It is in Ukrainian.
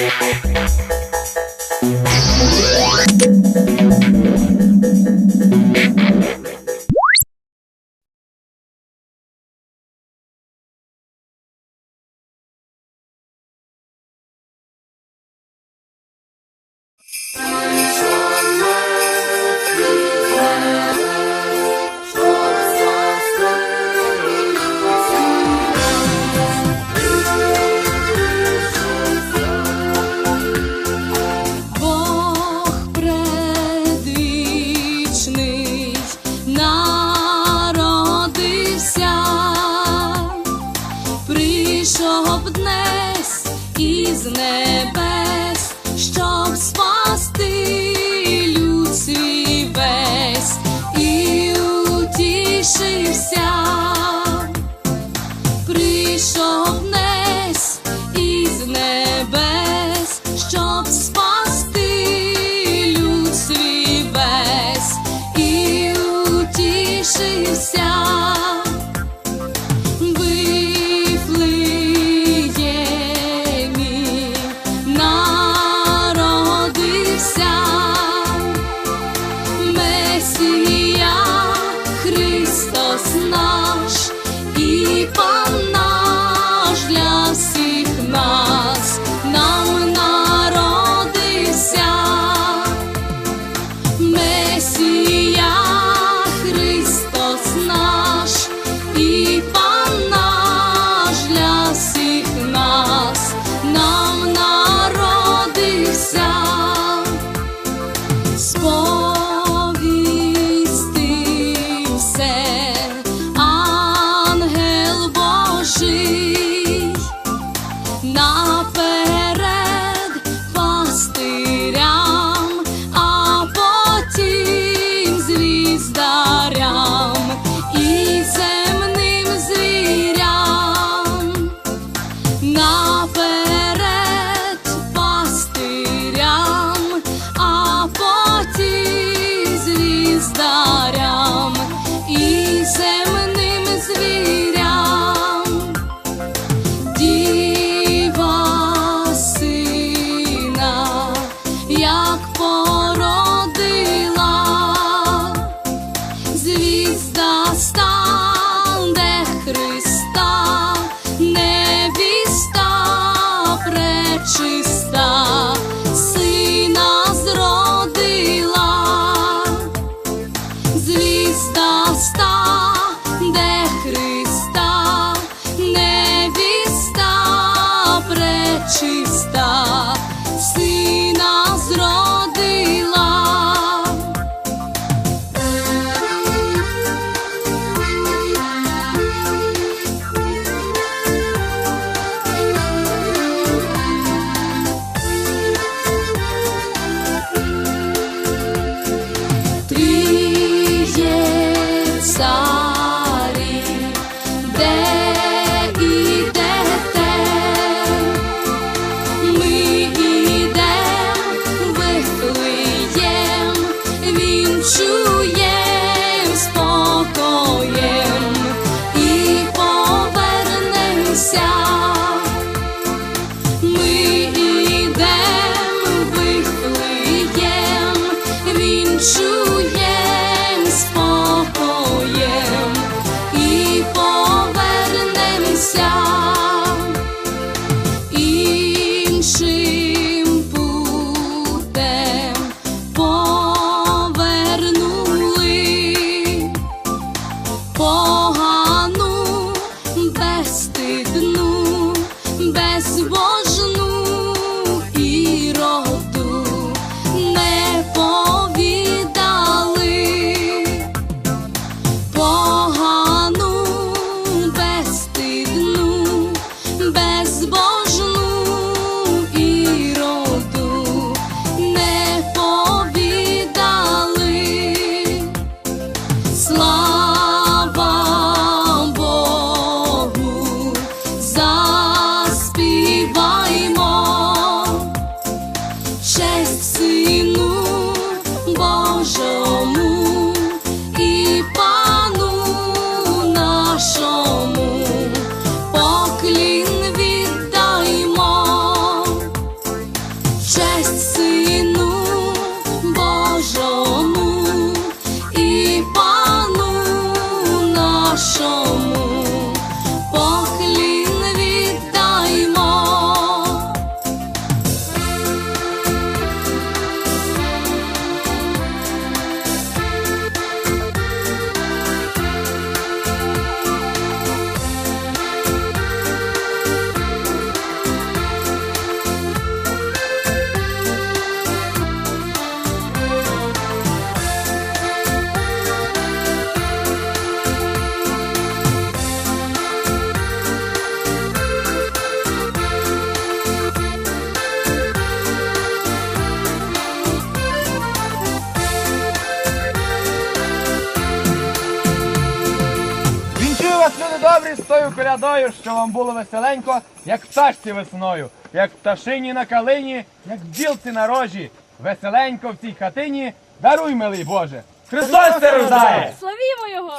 Thank you. Месія Христос Зможу Добре з тою колядою, що вам було веселенько, як пташці весною, як пташині на калині, як білці на рожі. Веселенько в цій хатині, даруй, милий Боже. Христос це рождає! Славімо його!